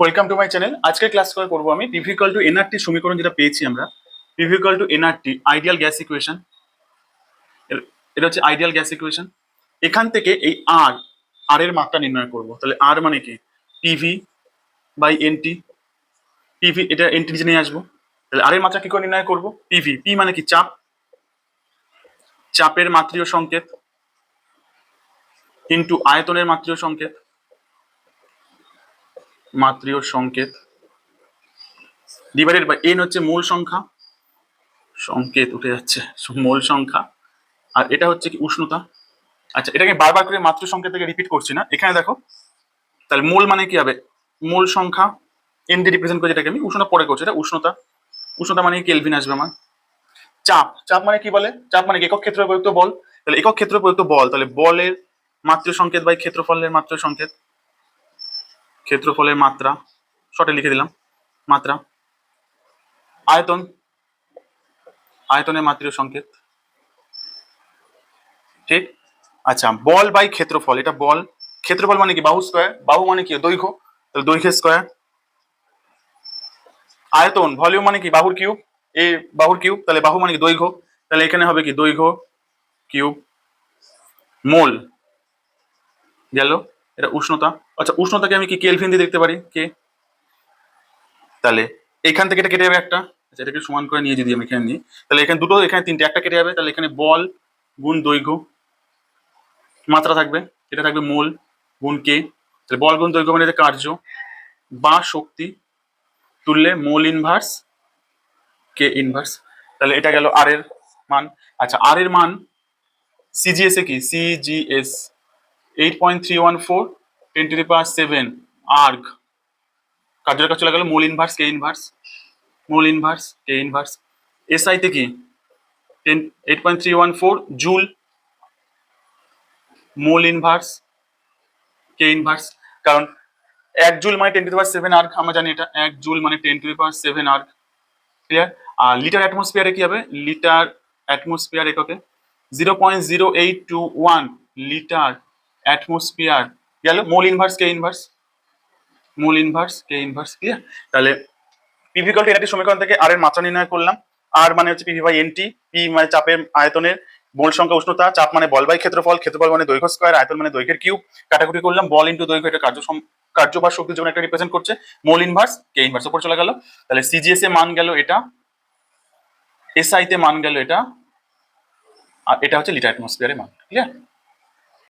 Welcome to my channel আজকের class করে করব আমি পিভিকাল টু এনআরটি সমীকরণ যেটা পেয়েছি আমরা। PV equal to NRT ideal gas equation এটা হচ্ছে আইডিয়াল গ্যাস ইকুয়েশন এখান থেকে এই আর আর এর মাত্রা নির্ণয় করব। তাহলে আর মানে কি? পিভি বাই এনটি পিভি এটা এনটি নিয়ে আসব। তাহলে আর এর মাত্রা কি করে নির্ণয় করব? পিভি পি মানে কি? চাপ। চাপের মাত্রীয় সংকেত। ইন্টু আয়তনের মাত্রীয় সংকেত। মাত্রীয় সংকেত। ডিভাইডেড বাই এন হচ্ছে মূল সংখ্যা। সংকেত উঠে যাচ্ছে, মূল সংখ্যা। আর এটা হচ্ছে কি উষ্ণতা। আচ্ছা এটাকে বারবার করে মাত্র সংকেত থেকে রিপিট করছি না। এখানে দেখো, তাহলে মূল মানে কি হবে? মূল সংখ্যা এন দিয়ে রিপ্রেজেন্ট করে যেটাকে আমি উষ্ণতা পরে করছি, এটা উষ্ণতা। উষ্ণতা মানে কেলভিন আসবে আমার। চাপ চাপ মানে কি বলে? চাপ মানে একক ক্ষেত্র প্রযুক্ত বল। তাহলে একক ক্ষেত্র প্রযুক্ত বল, তাহলে বলের মাত্র সংকেত বাই ক্ষেত্রফলের মাত্র সংকেত ক্ষেত্রফলের মাত্রা শর্টে লিখে দিলাম, মাত্রা, আয়তন, আয়তনের মাত্রীয় সংকেত, ঠিক? আচ্ছা বল বাই ক্ষেত্রফল, এটা বল, ক্ষেত্রফল মানে কি? বাহু স্কোয়ার বাহু মানে কি? দৈর্ঘ্য, তাহলে দৈর্ঘ্য স্কোয়ার আয়তন ভলিউম মানে কি? বাহুর কিউব এ বাহুর কিউব তাহলে বাহু মানে কি? দৈর্ঘ্য, তাহলে এখানে হবে কি? দৈর্ঘ্য কিউব মোল, গেল? এটা উষ্ণতা আচ্ছা উষ্ণতাকে আমি কি কেলভিন দিয়ে দেখতে পারি? কে? তাহলে এখান থেকে এটা কেটে যাবে একটা। আচ্ছা এটাকে সমান করে নিয়ে যদি আমি এখানে নিই, তাহলে এখানে দুটো, এখানে তিনটে, একটা কেটে যাবে। তাহলে এখানে বল গুণ দৈর্ঘ্য মাত্রা থাকবে। এটা থাকবে মোল গুণ কে? তাহলে বল গুণ দৈর্ঘ্য মানে কার্য। বা শক্তি তুললে মোল ইনভার্স কে ইনভার্স তাহলে এটা গেল আর এর মান। আচ্ছা আর এর মান সিজিএস এ কি? CGS eight point three one four ten to the power seven erg কার্যের কাছে চলে গেল mole inverse K inverse mole inverse K inverse এসআইতে কি? Ten eight point three one four joule mole inverse K inverse কারণ এক joule মানে ten to the power seven erg আমরা জানি এটা। এক জুল মানে ten to the power seven erg clear R litre অ্যাটমসফিয়ারে কি হবে? লিটার অ্যাটমসফিয়ার এককে zero point zero eight two one litre atmosphere গেল। Mole inverse K inverse mole inverse K inverse clear তাহলে পিভি কল এনাটি সমীকরণ থেকে আর এর মাত্রা নির্ণয় করলাম। আর মানে হচ্ছে পিভি বাই এনটি পি মানে চাপের আয়তনের মোল সংখ্যা উষ্ণতা, চাপ মানে বল বাই ক্ষেত্রফল ক্ষেত্রফল মানে দৈর্ঘ্য স্কোয়ার আয়তন মানে দৈর্ঘ্যের কিউব কাটাকুটি করলাম, বল ইন্টু দৈর্ঘ্য এটা কার্য কার্য বা শক্তির জন্য একটা রিপ্রেজেন্ট করছে। মোল ইনভার্স কে ইনভার্স উপর চলে গেল। তাহলে সিজিএস এ মান গেল এটা এসআই তে মান গেল এটা, আর এটা হচ্ছে লিটার অ্যাটমসফিয়ারের মান। ক্লিয়ার